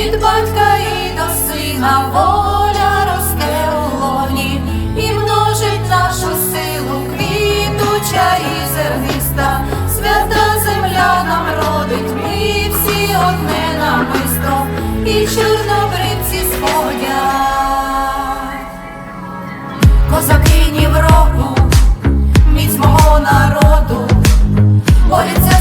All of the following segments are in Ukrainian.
від батька і до сина воля росте у лоні і множить нашу силу квітуча і зерниста, свята земля нам родить, ми всі одне намисто і чорнобривці сходять. Козаки ні в року міць мого народу, борються.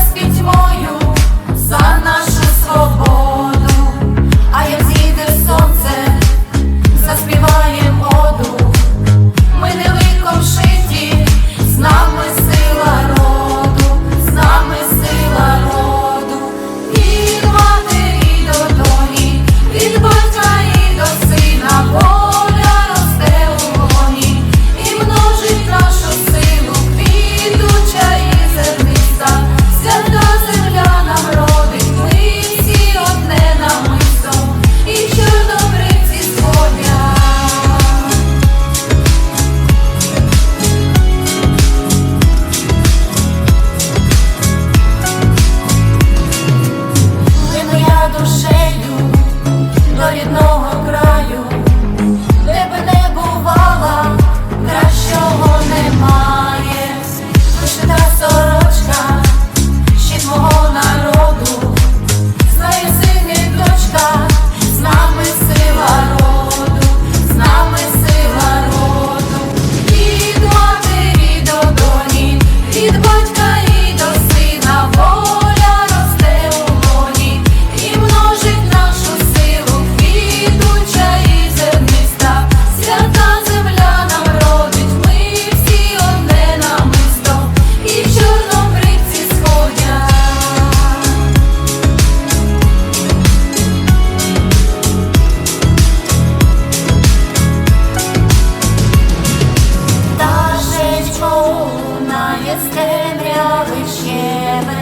з темряви щебе,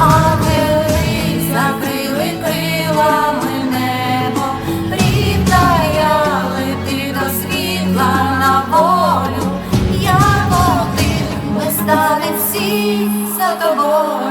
а вели закрили крилами небо, прітая лети до світла на волю, як один ми стали всі за тобою.